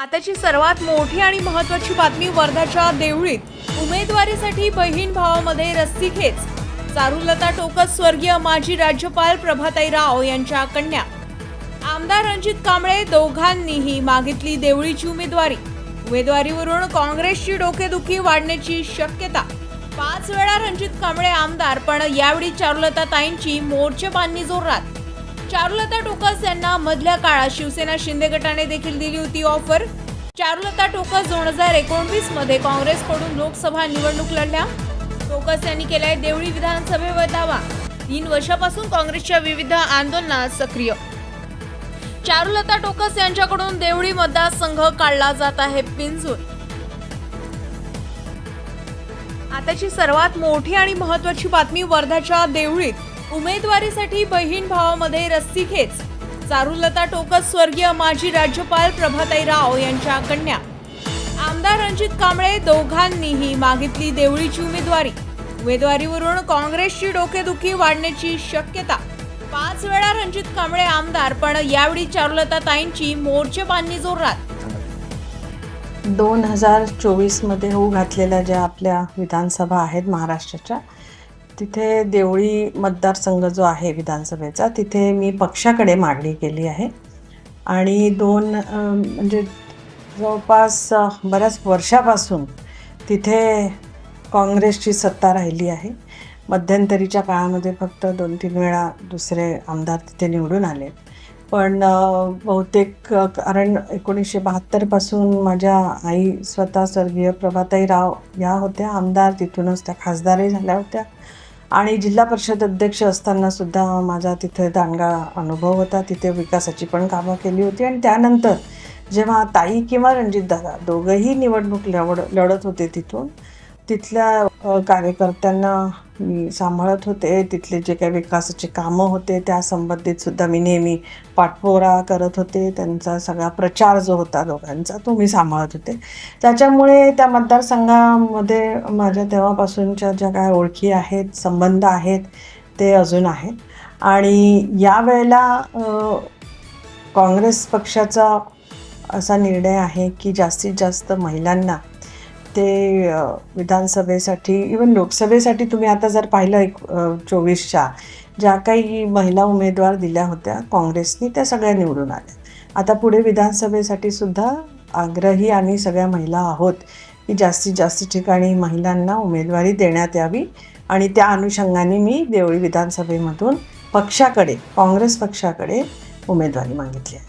आताची सर्वात मोठी आणि महत्वाची बातमी वर्धाच्या देवळीत. उमेदवारीसाठी बहीण भावामध्ये रस्सीखेच चारुलता टोकस स्वर्गीय माजी राज्यपाल प्रभाताई राव यांच्या कन्या. आमदार रणजित कांबळे दोघांनीही मागितली देवळीची उमेदवारी. उमेदवारीवरून काँग्रेसची डोकेदुखी वाढण्याची शक्यता. पाच वेळा रणजित कांबळे आमदार पण यावेळी चारुलता ताईंची मोर्चेबांधणी जोरात चारुलता टोकस यांना मधल्या काळात शिवसेना शिंदे गटाने देखील दिली होती ऑफर. चारुलता टोकस दोन हजार एकोणवीसमध्ये काँग्रेसकडून लोकसभा निवडणूक लढल्या. टोकस यांनी केलाय देवळी विधानसभेवर दावा. तीन वर्षापासून काँग्रेसच्या विविध आंदोलनात सक्रिय. चारुलता टोकस यांच्याकडून देवळी मतदारसंघ काढला जात आहे पिंजून आताची सर्वात मोठी आणि महत्वाची बातमी वर्धाच्या देवळीत. उमेदवारीसाठी बहीण भावामध्ये रस्सीखेच चारुलता टोकस स्वर्गीय माजी राज्यपाल प्रभाताई राव यांच्या कन्या. आमदार रणजित कांबळे दोघांनीही मागितली देवळीची उमेदवारी. उमेदवारीवरून काँग्रेसची डोकेदुखी वाढण्याची शक्यता. पाच वेळा रणजित कांबळे आमदार पण यावेळी चारुलता ताईंची मोर्चेबांधणी जोरात दोन हजार चोवीसमध्ये होऊ घातलेल्या ज्या आपल्या विधानसभा आहेत महाराष्ट्राच्या तिथे देवळी मतदारसंघ जो आहे विधानसभेचा तिथे मी पक्षाकडे मागणी केली आहे. आणि दोन म्हणजे जवळपास बऱ्याच वर्षापासून तिथे काँग्रेसची सत्ता राहिली आहे. मध्यंतरीच्या काळामध्ये फक्त दोन तीन वेळा दुसरे आमदार तिथे निवडून आले. पण बहुतेक कारण एकोणीसशे बहात्तरपासून माझ्या आई स्वतः स्वर्गीय प्रभाताई राव या होत्या. आमदार तिथूनच त्या खासदारही झाल्या होत्या. आणि जिल्हा परिषद अध्यक्ष असताना सुद्धा माझा तिथे दांडगा अनुभव होता. तिथे विकासाची पण कामं केली होती. आणि त्यानंतर जेव्हा ताई किंवा रणजितदादा दोघंही निवडणूक लढ लढत होते तिथून तिथल्या कार्यकर्त्यांना मी सांभाळत होते. तिथले जे काही विकासाचे कामं होते त्या संबंधित सुद्धा मी नेहमी पाठपोरा करत होते. त्यांचा सगळा प्रचार जो होता दोघांचा तो मी सांभाळत होते. त्याच्यामुळे त्या मतदारसंघामध्ये माझ्या तेव्हापासूनच्या ज्या काय ओळखी आहेत संबंध आहेत ते अजून आहेत. आणि यावेळेला काँग्रेस पक्षाचा असा निर्णय आहे की जास्तीत जास्त महिलांना ते विधानसभेसाठी इवन लोकसभेसाठी तुम्ही आता जर पाहिलं एक चोवीसच्या ज्या काही महिला उमेदवार दिल्या होत्या काँग्रेसनी त्या सगळ्या निवडून आल्या. आता पुढे विधानसभेसाठी सुद्धा आग्रही आणि सगळ्या महिला आहोत की जास्तीत जास्त ठिकाणी महिलांना उमेदवारी देण्यात यावी आणि त्या अनुषंगाने मी देवळी विधानसभेमधून पक्षाकडे काँग्रेस पक्षाकडे उमेदवारी मागितली आहे.